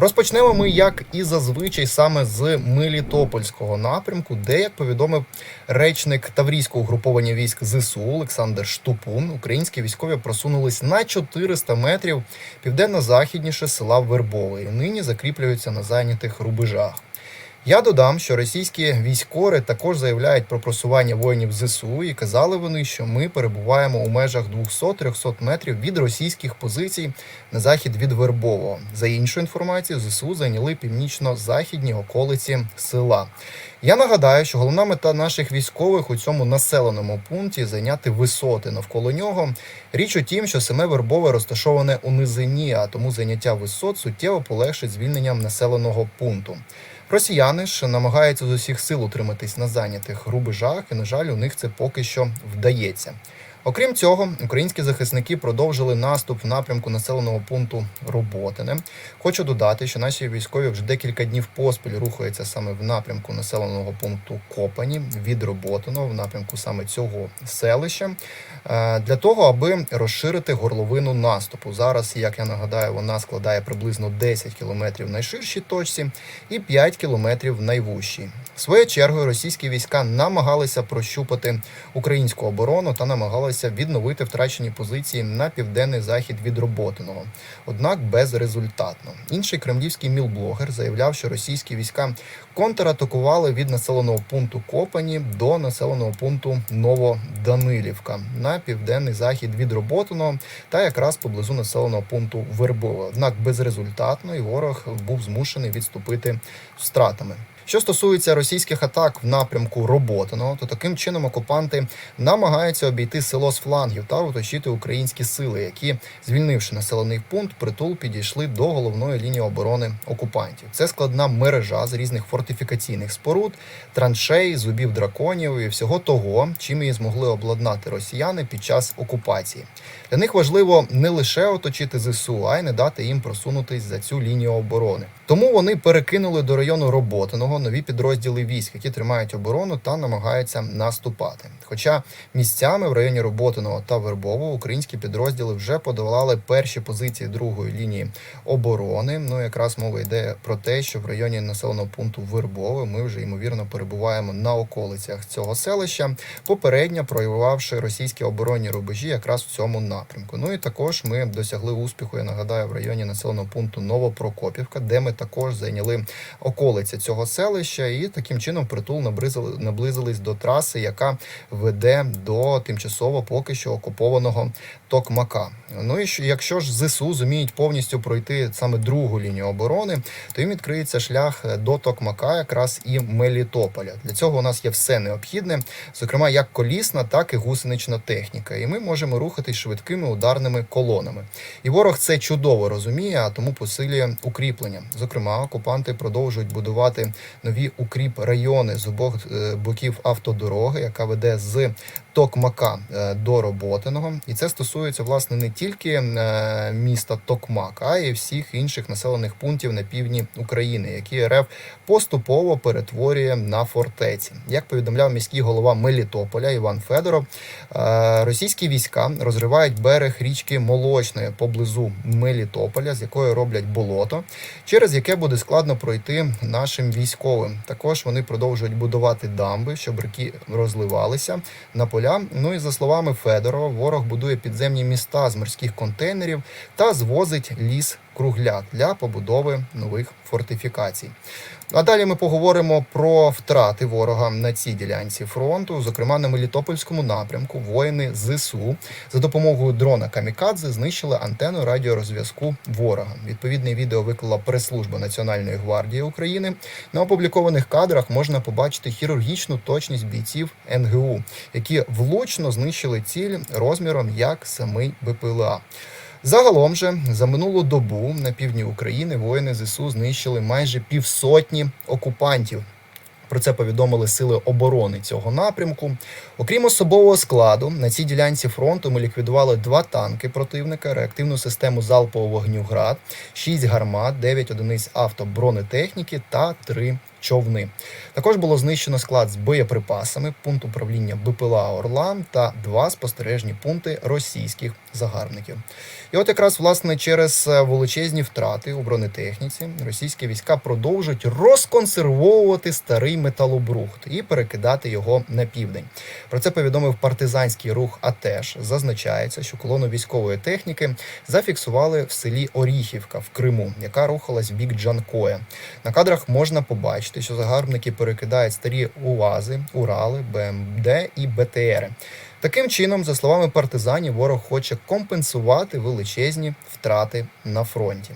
Розпочнемо ми, як і зазвичай, саме з Мелітопольського напрямку, де, як повідомив речник Таврійського угруповання військ ЗСУ Олександр Штупун, українські військові просунулись на 400 метрів південно-західніше села Вербове і нині закріплюються на зайнятих рубежах. Я додам, що російські військори також заявляють про просування воїнів ЗСУ і казали вони, що ми перебуваємо у межах 200-300 метрів від російських позицій на захід від Вербового. За іншою інформацією, ЗСУ зайняли північно-західні околиці села. Я нагадаю, що головна мета наших військових у цьому населеному пункті зайняти висоти навколо нього. Річ у тім, що саме Вербове розташоване у низині, а тому зайняття висот суттєво полегшить звільненням населеного пункту. Росіяни ж намагаються з усіх сил утриматись на зайнятих рубежах, і на жаль, у них це поки що вдається. Окрім цього, українські захисники продовжили наступ в напрямку населеного пункту Роботине. Хочу додати, що наші військові вже декілька днів поспіль рухаються саме в напрямку населеного пункту Копані від Роботиного, в напрямку саме цього селища, е, для того, аби розширити горловину наступу. Зараз, як я нагадаю, вона складає приблизно 10 кілометрів в найширшій точці і 5 кілометрів в найвужчій. Своєю чергою російські війська намагалися прощупати українську оборону та намагалися відновити втрачені позиції на південний захід від Роботиного, однак безрезультатно. Інший кремлівський мілблогер заявляв, що російські війська контратакували від населеного пункту Копані до населеного пункту Новоданилівка на південний захід від Роботиного та якраз поблизу населеного пункту Вербове. Однак безрезультатно і ворог був змушений відступити втратами. Що стосується російських атак в напрямку Роботиного, то таким чином окупанти намагаються обійти село з флангів та оточити українські сили, які, звільнивши населений пункт, притул підійшли до головної лінії оборони окупантів. Це складна мережа з різних фортифікаційних споруд, траншей, зубів драконів і всього того, чим її змогли обладнати росіяни під час окупації. Для них важливо не лише оточити ЗСУ, а й не дати їм просунутись за цю лінію оборони. Тому вони перекинули до району Роботиного нові підрозділи військ, які тримають оборону та намагаються наступати. Хоча місцями в районі Роботиного та Вербового українські підрозділи вже подолали перші позиції другої лінії оборони. Ну якраз мова йде про те, що в районі населеного пункту Вербове ми вже ймовірно перебуваємо на околицях цього селища, попередньо проявивши російські оборонні рубежі якраз в цьому напрямку. Ну і також ми досягли успіху. Я нагадаю в районі населеного пункту Новопрокопівка, де ми також зайняли околиці цього селища, і таким чином притул наблизили, наблизились до траси, яка веде до тимчасово поки що окупованого Токмака. Ну і якщо ж ЗСУ зуміють повністю пройти саме другу лінію оборони, то їм відкриється шлях до Токмака, якраз і Мелітополя. Для цього у нас є все необхідне, зокрема як колісна, так і гусенична техніка. І ми можемо рухатись швидкими ударними колонами. І ворог це чудово розуміє, а тому посилює укріплення. Зокрема, окупанти продовжують будувати нові укріп райони з обох е, боків автодороги, яка веде з Токмака е, до Роботиного. І це стосується власне не тільки е, міста Токмак, а й всіх інших населених пунктів на півдні України, які РФ поступово перетворює на фортеці. Як повідомляв міський голова Мелітополя Іван Федоров, е, російські війська розривають берег річки Молочної поблизу Мелітополя, з якої роблять болото, через яке буде складно пройти нашим військовим. Також вони продовжують будувати дамби, щоб ріки розливалися на поля. Ну і за словами Федорова, ворог будує підземні міста з морських контейнерів та звозить ліс кругляк для побудови нових фортифікацій. А далі ми поговоримо про втрати ворога на цій ділянці фронту. Зокрема, на Мелітопольському напрямку воїни ЗСУ за допомогою дрона Камікадзе знищили антенну радіорозв'язку ворога. Відповідне відео виклала прес-служба Національної гвардії України. На опублікованих кадрах можна побачити хірургічну точність бійців НГУ, які влучно знищили ціль розміром як самий БПЛА. Загалом же за минулу добу на півдні України воїни ЗСУ знищили майже півсотні окупантів. Про це повідомили сили оборони цього напрямку. Окрім особового складу, на цій ділянці фронту ми ліквідували два танки противника, реактивну систему залпового вогню ГРАД, 6 гармат, 9 одиниць автобронетехніки та 3 човни. Також було знищено склад з боєприпасами, пункт управління БПЛА Орла та два спостережні пункти російських загарбників. І от якраз власне через е, величезні втрати у бронетехніці російські війська продовжують розконсервовувати старий металобрухт і перекидати його на південь. Про це повідомив партизанський рух АТЕШ. Зазначається, що колону військової техніки зафіксували в селі Оріхівка в Криму, яка рухалась в бік Джанкоя. На кадрах можна побачити, що загарбники перекидають старі УАЗи, Урали, БМД і БТРи. Таким чином, за словами партизанів, ворог хоче компенсувати величезні втрати на фронті.